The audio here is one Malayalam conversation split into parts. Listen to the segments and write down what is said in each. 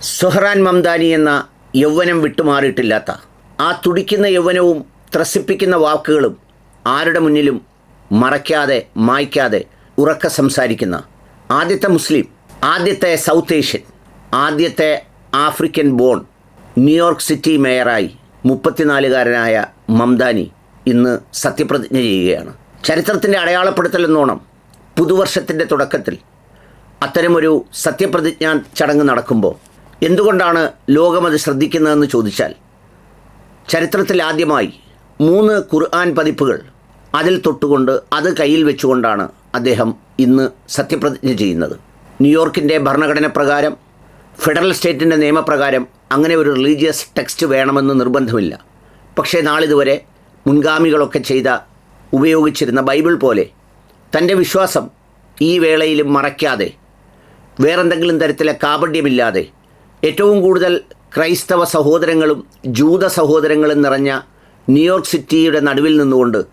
സുഹറാൻ മംദാനി എന്ന യൗവനം വിട്ടുമാറിയിട്ടില്ലാത്ത ആ തുടിക്കുന്ന യൗവനവും ത്രസിപ്പിക്കുന്ന വാക്കുകളും ആരുടെ മുന്നിലും മറയ്ക്കാതെ മായ്ക്കാതെ ഉറക്ക സംസാരിക്കുന്ന ആദ്യത്തെ മുസ്ലിം ആദ്യത്തെ സൗത്ത് ഏഷ്യൻ ആദ്യത്തെ African born New York city മേയറായി മുപ്പത്തിനാലുകാരനായ മംദാനി ഇന്ന് സത്യപ്രതിജ്ഞ ചെയ്യുകയാണ്. ചരിത്രത്തിന്റെ അടയാളപ്പെടുത്തൽ എന്നോണം പുതുവർഷത്തിന്റെ തുടക്കത്തിൽ അത്തരമൊരു സത്യപ്രതിജ്ഞാ ചടങ്ങ് നടക്കുമ്പോൾ എന്തുകൊണ്ടാണ് ലോകമത് ശ്രദ്ധിക്കുന്നതെന്ന് ചോദിച്ചാൽ ചരിത്രത്തിൽ ആദ്യമായി മൂന്ന് ഖുർആൻ പതിപ്പുകൾ അതിൽ തൊട്ടുകൊണ്ട് അത് കയ്യിൽ വെച്ചുകൊണ്ടാണ് അദ്ദേഹം ഇന്ന് സത്യപ്രതിജ്ഞ ചെയ്യുന്നത്. ന്യൂയോർക്കിന്റെ ഭരണഘടന പ്രകാരം ഫെഡറൽ സ്റ്റേറ്റിന്റെ നിയമപ്രകാരം അങ്ങനെ ഒരു റിലീജിയസ് ടെക്സ്റ്റ് വേണമെന്ന് നിർബന്ധമില്ല. പക്ഷേ നാളിതുവരെ മുൻഗാമികളൊക്കെ ചെയ്ത ഉപയോഗിച്ചിരുന്ന ബൈബിൾ പോലെ തന്റെ വിശ്വാസം ഈ വേളയിലും മറയ്ക്കാതെ വേറെന്തെങ്കിലും തരത്തിലെ കാപട്യമില്ലാതെ ഏറ്റവും കൂടുതൽ ക്രൈസ്തവ സഹോദരങ്ങളും ജൂത സഹോദരങ്ങളും നിറഞ്ഞ ന്യൂയോർക്ക് സിറ്റിയുടെ നടുവിൽ നിന്നുകൊണ്ട്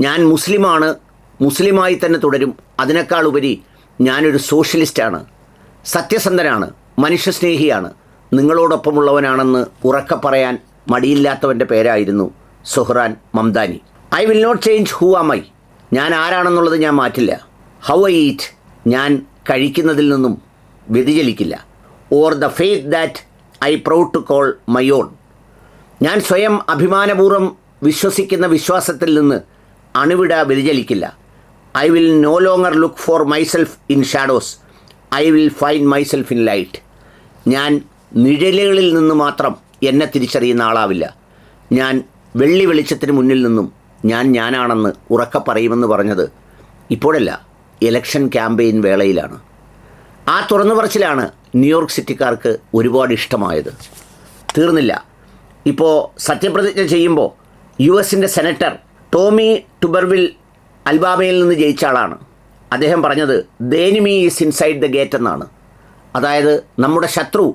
ഞാൻ മുസ്ലിമാണ് മുസ്ലിമായി തന്നെ തുടരും. അതിനേക്കാൾ ഉപരി ഞാനൊരു സോഷ്യലിസ്റ്റാണ് സത്യസന്ധനാണ് മനുഷ്യസ്നേഹിയാണ് നിങ്ങളോടൊപ്പമുള്ളവനാണെന്ന് ഉറക്കെ പറയാൻ മടിയില്ലാത്തവന്റെ പേരായിരുന്നു Zohran Mamdani. I will not change who am I. ഞാൻ ആരാണെന്നുള്ളത് ഞാൻ മാറ്റില്ല. ഹൗ ഐ ഈറ്റ് ഞാൻ കഴിക്കുന്നതിൽ നിന്നും വ്യതിചലിക്കില്ല. Or the faith that I proud to call my own ഞാൻ സ്വയം അഭിമാനപൂർവം വിശ്വസിക്കുന്ന വിശ്വാസത്തിൽ നിന്ന് അണുവിട വ്യതിചലിക്കില്ല. I will no longer look for myself in shadows I will find myself in light ഞാൻ നിഴലുകളിൽ നിന്ന് മാത്രം എന്നെ തിരിച്ചറിയുന്ന ആളാവില്ല. ഞാൻ വെള്ളി വെളിച്ചത്തിന് മുന്നിൽ നിന്നും ഞാൻ ഞാനാണെന്ന് ഉറക്ക പറയുമെന്ന് പറഞ്ഞത് ഇപ്പോഴല്ല ഇലക്ഷൻ ക്യാമ്പയിൻ വേളയിലാണ്. ആ തുറന്നു പറച്ചിലാണ് ന്യൂയോർക്ക് സിറ്റിക്കാർക്ക് ഒരുപാട് ഇഷ്ടമായത്. തീർന്നില്ല. ഇപ്പോൾ സത്യപ്രതിജ്ഞ ചെയ്യുമ്പോൾ യു എസിന്റെ സെനറ്റർ ടോമി ടുബർവിൽ അൽബാമയിൽ നിന്ന് ജയിച്ച ആളാണ്. അദ്ദേഹം പറഞ്ഞത് the enemy is inside the gate എന്നാണ്. അതായത് നമ്മുടെ ശത്രു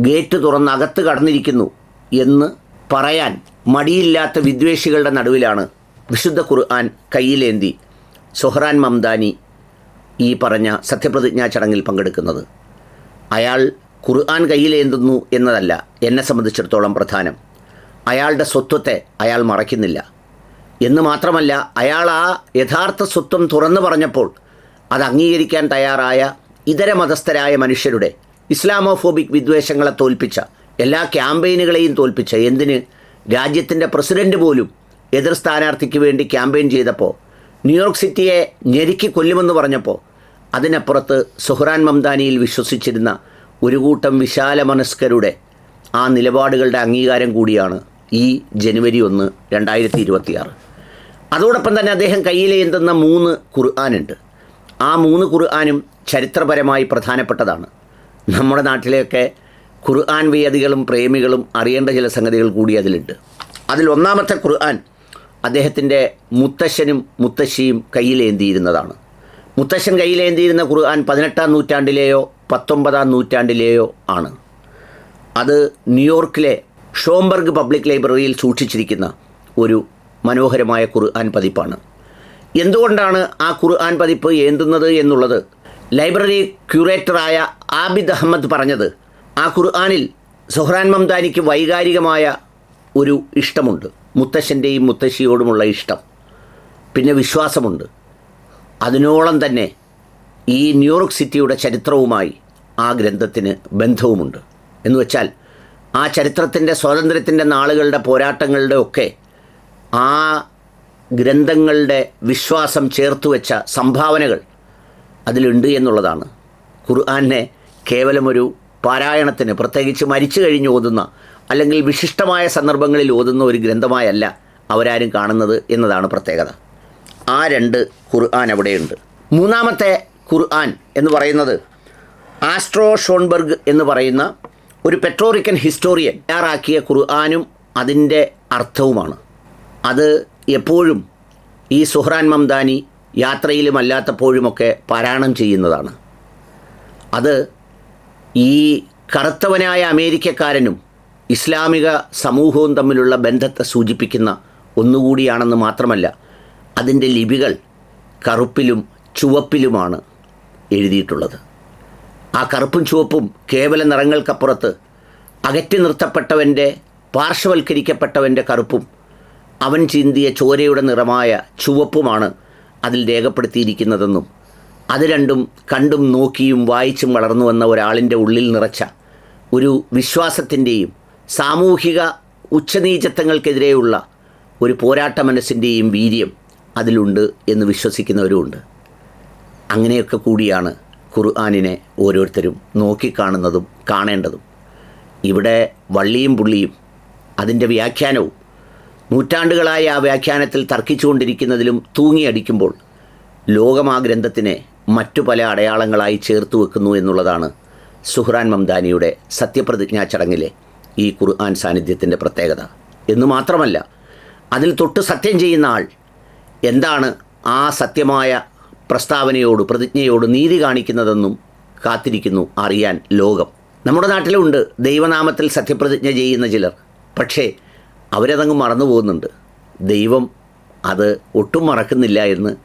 ഗേറ്റ് തുറന്ന് അകത്ത് കടന്നിരിക്കുന്നു എന്ന് പറയാൻ മടിയില്ലാത്ത വിദ്വേഷികളുടെ നടുവിലാണ് വിശുദ്ധ ഖുർആൻ കയ്യിലേന്തി. സൊഹ്റാൻ മംദാനി ഈ പറഞ്ഞ സത്യപ്രതിജ്ഞാ ചടങ്ങിൽ പങ്കെടുക്കുന്നത്. അയാൾ ഖുർആൻ കയ്യിലേന്തുന്നു എന്നതല്ല എന്നെ സംബന്ധിച്ചിടത്തോളം പ്രധാനം. അയാളുടെ സ്വത്വത്തെ അയാൾ മറയ്ക്കുന്നില്ല. എന്ന് മാത്രമല്ല അയാൾ ആ യഥാർത്ഥ സ്വത്വം തുറന്നു പറഞ്ഞപ്പോൾ അത് അംഗീകരിക്കാൻ തയ്യാറായ ഇതര മതസ്ഥരായ മനുഷ്യരുടെ ഇസ്ലാമോഫോബിക് വിദ്വേഷങ്ങളെ തോൽപ്പിച്ച എല്ലാ ക്യാമ്പയിനുകളെയും തോൽപ്പിച്ച എന്തിന് രാജ്യത്തിന്റെ പ്രസിഡന്റ് പോലും എതിർ സ്ഥാനാർത്ഥിക്ക് വേണ്ടി ക്യാമ്പയിൻ ചെയ്തപ്പോൾ ന്യൂയോർക്ക് സിറ്റിയെ ഞെരുക്കി കൊല്ലുമെന്ന് പറഞ്ഞപ്പോൾ അതിനപ്പുറത്ത് സുഹ്റാൻ മംദാനിയിൽ വിശ്വസിച്ചിരുന്ന ഒരു കൂട്ടം വിശാല മനസ്കരുടെ ആ നിലപാടുകളുടെ അംഗീകാരം കൂടിയാണ് ഈ ജനുവരി ഒന്ന് രണ്ടായിരത്തി ഇരുപത്തിയാറ് അതോടൊപ്പം തന്നെ അദ്ദേഹം കയ്യിലേന്തുന്ന മൂന്ന് ഖുർആാനുണ്ട്. ആ മൂന്ന് ഖുർആാനും ചരിത്രപരമായി പ്രധാനപ്പെട്ടതാണ്. നമ്മുടെ നാട്ടിലെയൊക്കെ ഖുർആൻ വേദികളും പ്രേമികളും അറിയേണ്ട ചില സംഗതികൾ കൂടി അതിലുണ്ട്. അതിൽ ഒന്നാമത്തെ ഖുർആൻ അദ്ദേഹത്തിന്റെ മുത്തശ്ശനും മുത്തശ്ശിയും കയ്യിലേന്തിയിരുന്നതാണ്. മുത്തശ്ശൻ കയ്യിലേന്തിയിരുന്ന ഖുർആൻ പതിനെട്ടാം നൂറ്റാണ്ടിലെയോ പത്തൊമ്പതാം നൂറ്റാണ്ടിലെയോ ആണ്. അത് ന്യൂയോർക്കിലെ ഷോംബർഗ് പബ്ലിക് ലൈബ്രറിയിൽ സൂക്ഷിച്ചിരിക്കുന്ന ഒരു മനോഹരമായ ഖുർആൻ പതിപ്പാണ്. എന്തുകൊണ്ടാണ് ആ ഖുർആൻ പതിപ്പ് ഏന്തുന്നത് എന്നുള്ളത്? ലൈബ്രറി ക്യൂറേറ്ററായ ആബിദ് അഹമ്മദ് പറഞ്ഞത് ആ ഖുർആാനിൽ സുഹ്റാൻ മംദാനിക്ക് വൈകാരികമായ ഒരു ഇഷ്ടമുണ്ട്. മുത്തശ്ശന്റെയും മുത്തശ്ശിയോടുമുള്ള ഇഷ്ടം. പിന്നെ വിശ്വാസമുണ്ട്. അതിനോളം തന്നെ ഈ ന്യൂയോർക്ക് സിറ്റിയുടെ ചരിത്രവുമായി ആ ഗ്രന്ഥത്തിന് ബന്ധവുമുണ്ട്. എന്ന് വെച്ചാൽ ആ ചരിത്രത്തിന്റെ സ്വാതന്ത്ര്യത്തിന്റെ നാളുകളുടെ പോരാട്ടങ്ങളുടെ ഒക്കെ ആ ഗ്രന്ഥങ്ങളുടെ വിശ്വാസം ചേർത്തുവെച്ച സംഭാവനകൾ അതിലുണ്ട് എന്നുള്ളതാണ്. ഖുർആാനെ കേവലം ഒരു പാരായണത്തിന് പ്രത്യേകിച്ച് മരിച്ചു കഴിഞ്ഞ് ഓതുന്ന അല്ലെങ്കിൽ വിശിഷ്ടമായ സന്ദർഭങ്ങളിൽ ഓതുന്ന ഒരു ഗ്രന്ഥമായല്ല അവരാരും കാണുന്നത് എന്നതാണ് പ്രത്യേകത. ആ രണ്ട് ഖുർആൻ അവിടെയുണ്ട്. മൂന്നാമത്തെ ഖുർആൻ എന്ന് പറയുന്നത് ആസ്ട്രോ ഷോൺബർഗ് എന്ന് പറയുന്ന ഒരു പെട്രോറിക്കൻ ഹിസ്റ്റോറിയൻ തയ്യാറാക്കിയ ഖുർആാനും അതിന്റെ അർത്ഥവുമാണ്. അത് എപ്പോഴും ഈ സുഹ്റാൻ മംദാനി യാത്രയിലും അല്ലാത്തപ്പോഴുമൊക്കെ പാരായണം ചെയ്യുന്നതാണ്. അത് ഈ കറുത്തവനായ അമേരിക്കക്കാരനും ഇസ്ലാമിക സമൂഹവും തമ്മിലുള്ള ബന്ധത്തെ സൂചിപ്പിക്കുന്ന ഒന്നുകൂടിയാണെന്ന് മാത്രമല്ല അതിന്റെ ലിപികൾ കറുപ്പിലും ചുവപ്പിലുമാണ് എഴുതിയിട്ടുള്ളത്. ആ കറുപ്പും ചുവപ്പും കേവല നിറങ്ങൾക്കപ്പുറത്ത് അകറ്റി നിർത്തപ്പെട്ടവന്റെ പാർശ്വവൽക്കരിക്കപ്പെട്ടവന്റെ കറുപ്പും അവൻ ചിന്തിയ ചോരയുടെ നിറമായ ചുവപ്പുമാണ് അതിൽ രേഖപ്പെടുത്തിയിരിക്കുന്നതെന്നും അത് രണ്ടും കണ്ടും നോക്കിയും വായിച്ചും വളർന്നു വന്ന ഒരാളിന്റെ ഉള്ളിൽ നിറച്ച ഒരു വിശ്വാസത്തിന്റെയും സാമൂഹിക ഉച്ചനീചത്വങ്ങൾക്കെതിരെയുള്ള ഒരു പോരാട്ട മനസ്സിന്റെയും വീര്യം അതിലുണ്ട് എന്ന് വിശ്വസിക്കുന്നവരുമുണ്ട്. അങ്ങനെയൊക്കെ കൂടിയാണ് ഖുർആാനിനെ ഓരോരുത്തരും നോക്കിക്കാണുന്നതും കാണേണ്ടതും. ഇവിടെ വള്ളിയും പുള്ളിയും അതിന്റെ വ്യാഖ്യാനവും നൂറ്റാണ്ടുകളായി ആ വ്യാഖ്യാനത്തിൽ തർക്കിച്ചുകൊണ്ടിരിക്കുന്നതിലും തൂങ്ങിയടിക്കുമ്പോൾ ലോകം ആ ഗ്രന്ഥത്തിനെ മറ്റു പല അടയാളങ്ങളായി ചേർത്ത് വെക്കുന്നു എന്നുള്ളതാണ് സുഹ്റാൻ മംദാനിയുടെ സത്യപ്രതിജ്ഞാ ചടങ്ങിലെ ഈ ഖുർആൻ സാന്നിധ്യത്തിന്റെ പ്രത്യേകത. എന്ന് മാത്രമല്ല അതിൽ തൊട്ട് സത്യം ചെയ്യുന്ന ആൾ എന്താണ് ആ സത്യമായ പ്രസ്താവനയോട് പ്രതിജ്ഞയോട് നീതി കാണിക്കുന്നതെന്നും കാത്തിരിക്കുന്നു അറിയാൻ ലോകം. നമ്മുടെ നാട്ടിലുണ്ട് ദൈവനാമത്തിൽ സത്യപ്രതിജ്ഞ ചെയ്യുന്ന ചിലർ. പക്ഷേ അവരതങ്ങ് മറന്നു പോകുന്നുണ്ട്. ദൈവം അത് ഒട്ടും മറക്കുന്നില്ല എന്ന്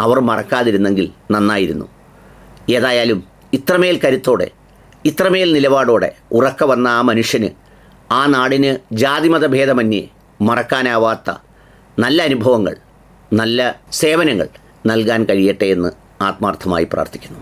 അവർ മറക്കാതിരുന്നെങ്കിൽ നന്നായിരുന്നു. ഏതായാലും ഇത്രമേൽ കരുത്തോടെ ഇത്രമേൽ നിലപാടോടെ ഉറക്ക വന്ന ആ മനുഷ്യന് ആ നാടിന് ജാതിമത ഭേദമന്യേ മറക്കാനാവാത്ത നല്ല അനുഭവങ്ങൾ നല്ല സേവനങ്ങൾ നൽകാൻ കഴിയട്ടെ എന്ന് ആത്മാർത്ഥമായി പ്രാർത്ഥിക്കുന്നു.